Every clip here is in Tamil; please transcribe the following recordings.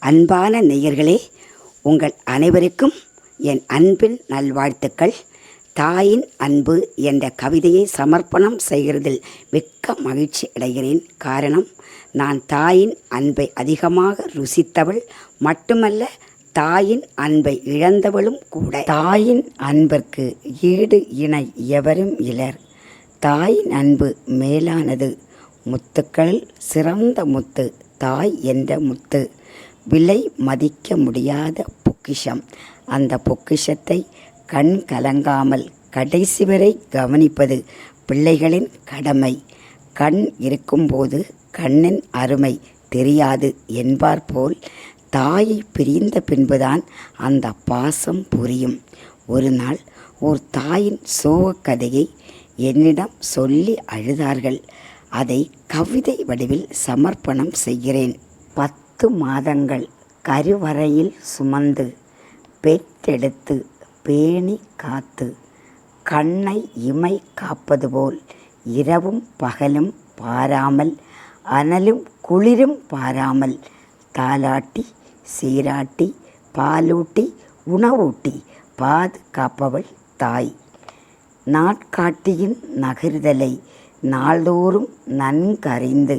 அன்பான நேயர்களே உங்கள் அனைவருக்கும் என் அன்பின் நல்வாழ்த்துக்கள். தாயின் அன்பு என்ற கவிதையை சமர்ப்பணம் செய்கிறதில் மிக்க மகிழ்ச்சி அடைகிறேன். காரணம் நான் தாயின் அன்பை அதிகமாக ருசித்தவள் மட்டுமல்ல தாயின் அன்பை இழந்தவளும் கூட. தாயின் அன்பிற்கு ஈடு இணை எவரும் இலர். தாயின் அன்பு மேலானது முத்துக்களில் சிறந்த முத்து தாய் என்ற முத்து. விலை மதிக்க முடியாத பொக்கிஷம். அந்த பொக்கிஷத்தை கண் கலங்காமல் கடைசி வரை கவனிப்பது பிள்ளைகளின் கடமை. கண் இருக்கும்போது கண்ணின் அருமை தெரியாது என்பார் போல் தாயை பிரிந்த பின்புதான் அந்த பாசம் புரியும். ஒரு நாள் ஒரு தாயின் சோகக் கதையை என்னிடம் சொல்லி அழுதார்கள். அதை கவிதை வடிவில் சமர்ப்பணம் செய்கிறேன். பத்து பத்து மாதங்கள் கருவறையில் சுமந்து பெற்றெடுத்து பேணி காத்து கண்ணை இமை காப்பது போல் இரவும் பகலும் பாராமல் அனலும் குளிரும் பாராமல் தாலாட்டி சீராட்டி பாலூட்டி உணவூட்டி பாதுகாப்பவள் தாய். நாட்காட்டியின் நகர்தலை நாள்தோறும் நன்கறிந்து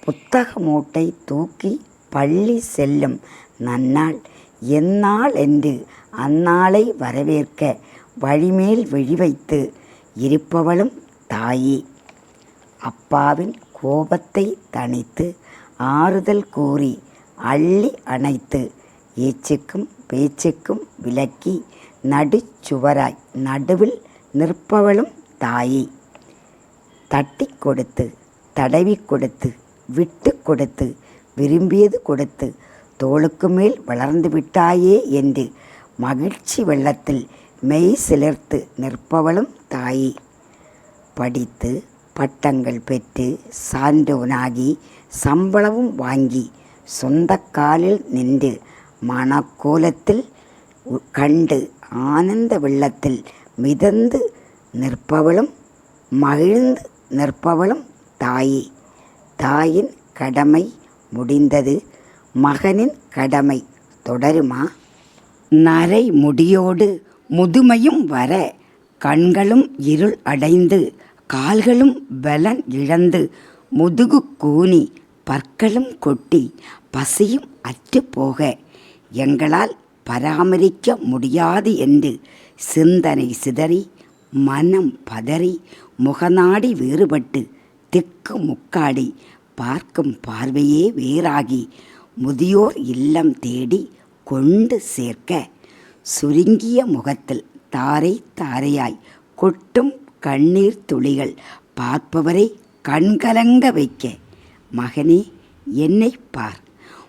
புத்தக மூட்டை தூக்கி பள்ளி செல்லும் நன்னாள். எந்நாள் என்று அந்நாளை வரவேற்க வழிமேல் விழிவைத்து இருப்பவளும் தாயே. அப்பாவின் கோபத்தை தணித்து ஆறுதல் கூறி அள்ளி அணைத்து ஏச்சுக்கும் பேச்சுக்கும் விலக்கி நடுச்சுவராய் நடுவில் நிற்பவளும் தாயே. தட்டி கொடுத்து தடவி கொடுத்து விட்டு கொடுத்து விரும்பியது கொடுத்து தோளுக்கு மேல் வளர்ந்து விட்டாயே என்று மகிழ்ச்சி வெள்ளத்தில் மெய் சிலிர்த்து நிற்பவளும் தாயி. படித்து பட்டங்கள் பெற்று சான்றோனாகி சம்பளமும் வாங்கி சொந்த காலில் நின்று மனக்கோலத்தில் கண்டு ஆனந்த வெள்ளத்தில் மிதந்து நிற்பவளும் மகிழ்ந்து நிற்பவளும் தாயி. தாயின் கடமை முடிந்தது. மகனின் கடமை தொடருமா? நரை முடியோடு முதுமையும் வர கண்களும் இருள் அடைந்து கால்களும் பலன் இழந்து முதுகு கூனி பற்களும் கொட்டி பசியும் அற்று போக எங்களால் பராமரிக்க முடியாது என்று சிந்தனை சிதறி மனம் பதறி முகநாடி வேறுபட்டு திக்கு முக்காடி பார்க்கும் பார்வையே வேறாகி முதியோர் இல்லம் தேடி கொண்டு சேர்க்க சுருங்கிய முகத்தில் தாரை தாரையாய் கொட்டும் கண்ணீர் துளிகள் பார்ப்பவரை கண்கலங்க வைக்க மகனே என்னை பார்.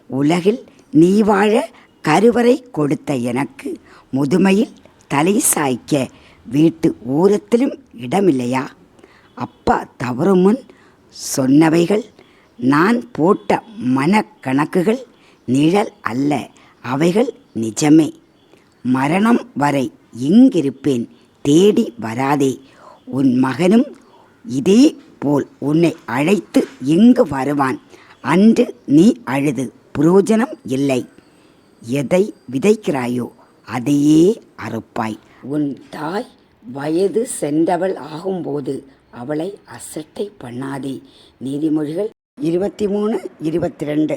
உலகில் நீ வாழ கருவறை கொடுத்த எனக்கு முதுமையில் தலை சாய்க்க வீட்டு ஓரத்திலும் இடமில்லையா? அப்பா தவறும் முன் சொன்னவைகள் நான் போட்ட மனக்கணக்குகள் நிழல் அல்ல அவைகள் நிஜமே. மரணம் வரை எங்கிருப்பேன்? தேடி வராதே. உன் மகனும் இதே போல் உன்னை அழைத்து எங்கு வருவான்? அன்று நீ அழுது புரோஜனம் இல்லை. எதை விதைக்கிறாயோ அதையே அறுப்பாய். உன் தாய் வயது சென்றவள் ஆகும்போது அவளை அசட்டை பண்ணாதே. நீதிமொழிகள் இருபத்தி மூணு இருபத்தி ரெண்டு.